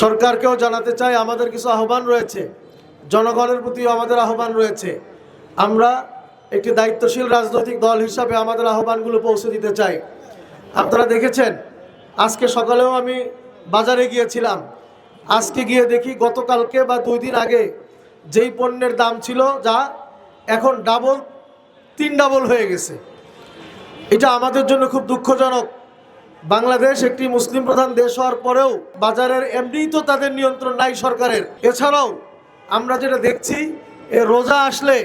সরকারকেও জানাতে চাই, আমাদের কিছু আহ্বান রয়েছে। জনগণের প্রতিও আমাদের আহ্বান রয়েছে। আমরা একটি দায়িত্বশীল রাজনৈতিক দল হিসাবে আমাদের আহ্বানগুলো পৌঁছে দিতে চাই। আপনারা দেখেছেন, আজকে সকালেও আমি বাজারে গিয়েছিলাম। আজকে গিয়ে দেখি গতকালকে বা দুই দিন আগে যেই পণ্যের দাম ছিল, যা এখন ডাবল তিন ডাবল হয়ে গেছে। এটা আমাদের জন্য খুব দুঃখজনক। বাংলাদেশ একটি মুসলিম প্রধান দেশ হওয়ার পরেও বাজারের এমনিই তো তাদের নিয়ন্ত্রণ নাই সরকারের। এছাড়াও আমরা যেটা দেখছি, এ রোজা আসলে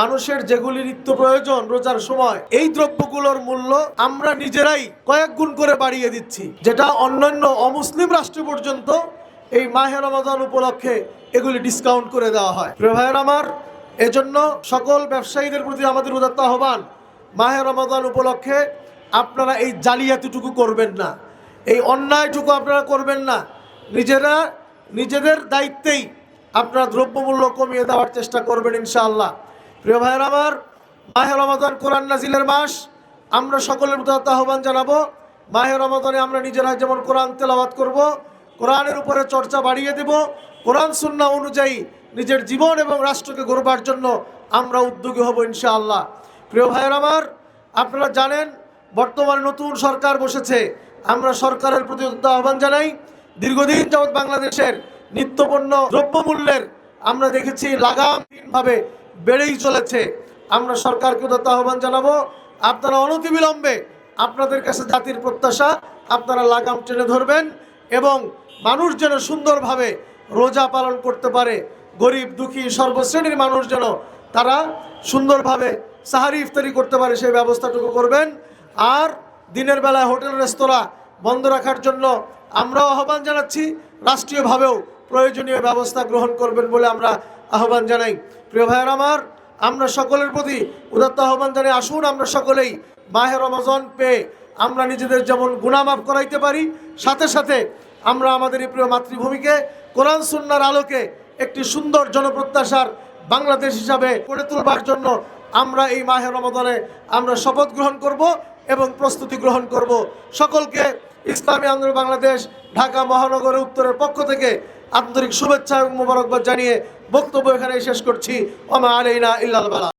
মানুষের যেগুলি নিত্য প্রয়োজন রোজার সময়, এই দ্রব্যগুলোর মূল্য আমরা নিজেরাই কয়েক গুণ করে বাড়িয়ে দিচ্ছি। যেটা অন্যান্য অমুসলিম রাষ্ট্র পর্যন্ত এই মাহের রমাদান উপলক্ষে এগুলি ডিসকাউন্ট করে দেওয়া হয়। প্রিয় ভাইয়ের আমার, এজন্য সকল ব্যবসায়ীদের প্রতি আমাদের উদাত্ত আহ্বান মাহের রমাদান উপলক্ষে আপনারা এই জালিয়াতিটুকু করবেন না। এই অন্যায়টুকু আপনারা করবেন না। নিজেরা, নিজেদের দায়িত্বেই আপনারা দ্রব্যমূল্য কমিয়ে দেওয়ার চেষ্টা করবেন ইনশাআল্লাহ। প্রিয় ভাইয়ের আমার, মাহে রমাদান কোরআন নাজিলের মাস, আমরা সকলের প্রতি আহ্বান জানাব। মাহে রমাদানে আমরা নিজেরা যেমন কোরআন তেলাওয়াত করব, কোরআনের উপরে চর্চা বাড়িয়ে দেব। কোরআন সুন্না অনুযায়ী নিজের জীবন এবং রাষ্ট্রকে গড়বার জন্য আমরা উদ্যোগী হব ইনশাআল্লাহ। প্রিয় ভাইয়ের আমার, আপনারা জানেন বর্তমানে নতুন সরকার বসেছে। আমরা সরকারের প্রতি আহ্বান জানাই। দীর্ঘদিন যাবৎ বাংলাদেশের নিত্যপণ্য দ্রব্যমূল্যের আমরা দেখেছি লাগামহীনভাবে বেড়েই চলেছে। আমরা সরকারকে উদাত্ত আহ্বান জানাব। আপনারা অনতিবিলম্বে আপনাদের কাছে জাতির প্রত্যাশা, আপনারা লাগাম টেনে ধরবেন এবং মানুষ যেন সুন্দরভাবে রোজা পালন করতে পারে, গরিব, দুঃখী, সর্বশ্রেণীর মানুষ যেন তারা সুন্দরভাবে সাহারি ইফতারি করতে পারে সেই ব্যবস্থাটুকু করবেন। আর দিনের বেলায় হোটেল রেস্তোরাঁ বন্ধ রাখার জন্য আমরাও আহ্বান জানাচ্ছি। রাষ্ট্রীয়ভাবেও প্রয়োজনীয় ব্যবস্থা গ্রহণ করবেন বলে আমরা আহ্বান জানাই। প্রিয় ভাইয়ের আমার, আমরা সকলের প্রতি উদাত্ত আহ্বান জানাই আসুন, আমরা সকলেই মাহে রমজান পেয়ে আমরা নিজেদের যেমন গুণামাপ করাইতে পারি, সাথে সাথে আমরা আমাদের এই প্রিয় মাতৃভূমিকে কোরআন সুন্নার আলোকে একটি সুন্দর জনপ্রত্যাশার বাংলাদেশ হিসাবে গড়ে তুলবার জন্য আমরা এই মাহে রমদানে আমরা শপথ গ্রহণ করব। এবং প্রস্তুতি গ্রহণ করব। সকলকে ইসলামী আন্দোলন বাংলাদেশ, ঢাকা মহানগরের উত্তরের পক্ষ থেকে আন্তরিক শুভেচ্ছা এবং মোবারকবাদ জানিয়ে বক্তব্য এখানে শেষ করছি। অমা আলাইনা ইল্লাল বালা।